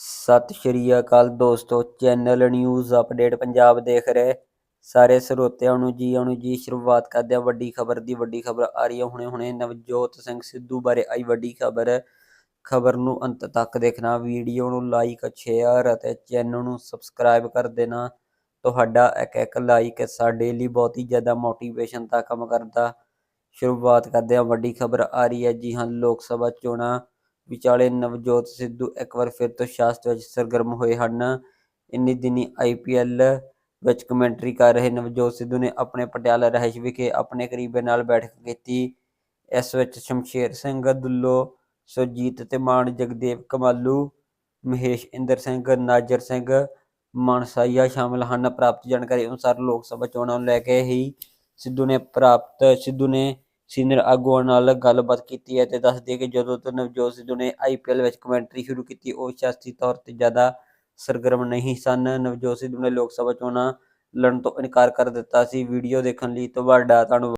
ਸਤਿ ਸ਼੍ਰੀ ਅਕਾਲ ਦੋਸਤੋ, channel news update Punjab ਦੇਖ ਰਹੇ। ਸਾਰੇ ਸਰੋਤਿਆਂ ਨੂੰ ਜੀ, ਆਉਣ ਜੀ, ਸ਼ੁਰੂਆਤ ਕਰਦੇ ਹਾਂ ਵੱਡੀ ਖਬਰ ਦੀ। ਵੱਡੀ ਖਬਰ ਆ ਰਹੀ ਹੈ ਹੁਣੇ ਹੁਣੇ, ਨਵਜੋਤ ਸਿੰਘ ਸਿੱਧੂ ਬਾਰੇ ਆਈ ਵੱਡੀ ਖਬਰ। ਖਬਰ ਨੂੰ ਅੰਤ ਤੱਕ ਦੇਖਣਾ, ਵੀਡੀਓ ਨੂੰ ਲਾਈਕ ਸ਼ੇਅਰ ਅਤੇ ਚੈਨਲ ਨੂੰ ਸਬਸਕ੍ਰਾਈਬ ਕਰ ਦੇਣਾ। ਤੁਹਾਡਾ ਇੱਕ ਇੱਕ ਲਾਈਕ ਸਾਡੇ ਲਈ ਬਹੁਤ ਹੀ ਜ਼ਿਆਦਾ ਮੋਟੀਵੇਸ਼ਨ ਦਾ ਕੰਮ ਕਰਦਾ। ਸ਼ੁਰੂਆਤ ਕਰਦੇ ਹਾਂ ਵੱਡੀ ਖਬਰ ਆ ਰਹੀ ਹੈ ਜੀ ਹਾਂ, ਲੋਕ ਸਭਾ ਚੋਣਾਂ ਵਿਚਾਲੇ ਨਵਜੋਤ ਸਿੱਧੂ ਇੱਕ ਵਾਰ ਫਿਰ ਤੋਂ ਸਿਆਸਤ ਵਿੱਚ ਸਰਗਰਮ ਹੋਏ ਹਨ। ਇੰਨੀ ਦਿਨੀ ਆਈਪੀਐਲ ਵਿੱਚ ਕਮੈਂਟਰੀ ਕਰ ਰਹੇ ਨਵਜੋਤ ਸਿੱਧੂ ਨੇ ਆਪਣੇ ਪਟਿਆਲਾ ਰਹਿਸ਼ ਵਿਖੇ ਆਪਣੇ ਕਰੀਬੀ ਨਾਲ ਬੈਠਕ ਕੀਤੀ। ਇਸ ਵਿੱਚ ਸ਼ਮਸ਼ੇਰ ਸਿੰਘ, ਦੁੱਲੋ, ਸੁਰਜੀਤ ਤੇ ਮਾਨ, ਜਗਦੇਵ ਕਮਾਲੂ, ਮਹੇਸ਼ ਇੰਦਰ ਸਿੰਘ, ਨਾਜਰ ਸਿੰਘ, ਮਾਨਸਾਈਆ ਸ਼ਾਮਲ ਹਨ। ਪ੍ਰਾਪਤ ਜਾਣਕਾਰੀ ਅਨੁਸਾਰ ਲੋਕ ਸਭਾ ਚੋਣਾਂ ਨੂੰ ਲੈ ਕੇ ਹੀ ਸਿੱਧੂ ਨੇ ਪ੍ਰਾਪਤ ਸਿੱਧੂ ਨੇ ਸੀਨੀਅਰ ਆਗੂਆਂ ਨਾਲ ਗੱਲਬਾਤ ਕੀਤੀ ਹੈ ਤੇ ਦੱਸ ਦਈਏ ਕਿ ਜਦੋਂ ਤੋਂ ਨਵਜੋਤ ਸਿੱਧੂ ਨੇ ਆਈਪੀਐਲ ਵਿੱਚ ਕਮੈਂਟਰੀ ਸ਼ੁਰੂ ਕੀਤੀ, ਉਹ ਸਿਆਸੀ ਤੌਰ ਤੇ ਜ਼ਿਆਦਾ ਸਰਗਰਮ ਨਹੀਂ ਸਨ। ਨਵਜੋਤ ਸਿੱਧੂ ਨੇ ਲੋਕ ਸਭਾ ਚੋਣਾਂ ਲੜਨ ਤੋਂ ਇਨਕਾਰ ਕਰ ਦਿੱਤਾ ਸੀ। ਵੀਡੀਓ ਦੇਖਣ ਲਈ ਤੁਹਾਡਾ ਧੰਨਵਾਦ।